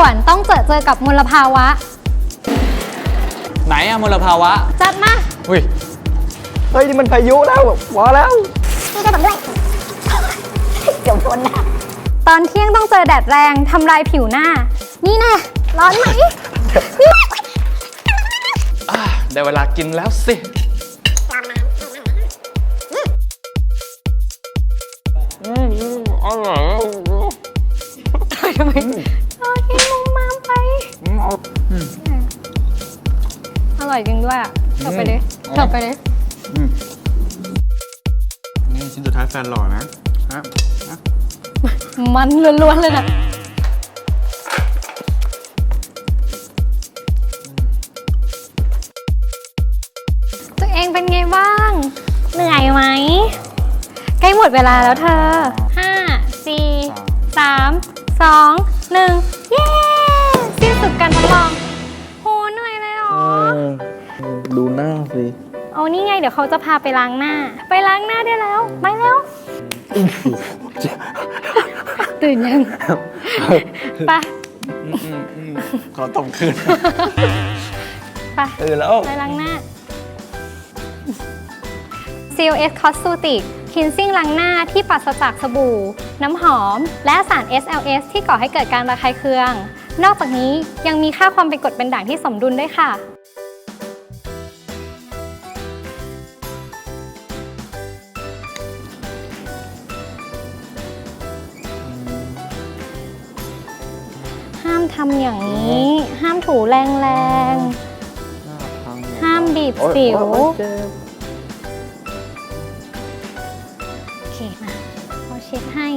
วนต้องเจอเจอกับมลภาวะ ไหนอะมลภาวะ จัดมาอุ้ยเฮ้ยนี่มันพายุแล้วพอแล้วตอนเที่ยงต้องเจอแดดแรงทำลายผิวหน้า นี่แน่ร้อนไหมอะได้เวลากินแล้วสิ ทำไมโอเคมุมมามไปอร่อยจริงด้วยอะเถิบไปเลยเถิบไปเลยนี่ชิ้นสุดท้ายแฟนหล่อนะฮะมันล้วนๆเลยนะตัวเองเป็นไงบ้าง เหนื่อยไหม ใกล้หมดเวลาแล้วเธอ 5 4 3 2 1 เย้ สิ้นสุดการทดลองโหเหนื่อยเลยเหรอดูหน้าสิ เอานี่ไงเดี๋ยวเขาจะพาไปล้างหน้า ไปล้างหน้าได้แล้วไปแล้ว ตื่นยังไปขอตบคืนไปตื่นแล้ว ไปล้างหน้า COS Cosmetic Cleansing ล้างหน้าที่ปราศจากสบู่ น้ำหอม และสาร SLS ที่ก่อให้เกิดการระคายเคือง นอกจากนี้ยังมีค่าความเป็นกรดเป็นด่างที่สมดุลด้วยค่ะห้ามทำอย่างนี้ ห้ามถูแรงๆหน้าพังห้ามบีบโอ๊ยสิวโอ๊ยเจ็บ เคมาเขาเช็ดให้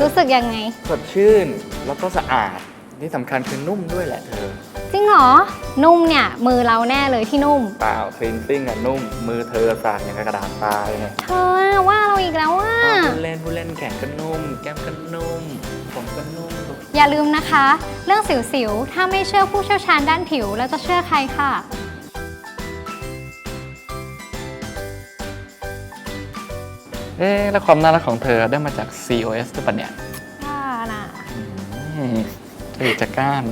รู้สึกยังไง สดชื่นแล้วก็สะอาด ที่สำคัญคือนุ่มด้วยแหละเธอ จริงเหรอ นุ่มเนี่ย มือเราแน่เลยที่นุ่ม เปล่าคลีนซิ่งอะนุ่ม มือเธอสั่นอย่างกับกระดาษทรายไงเธอว่าเราอีกแล้วว่า ผู้เล่นผู้เล่นแข่งก็นุ่ม แก้มก็นุ่ม ผมก็นุ่ม อย่าลืมนะคะ เรื่องสิวๆ ถ้าไม่เชื่อผู้เชี่ยวชาญด้านผิว แล้วจะเชื่อใครค่ะ เอ๊ะแล้วความน่ารักของเธอได้มาจาก COS หรือเปล่าเนี่ยว่าน่ะ อืมเธอจะก้าน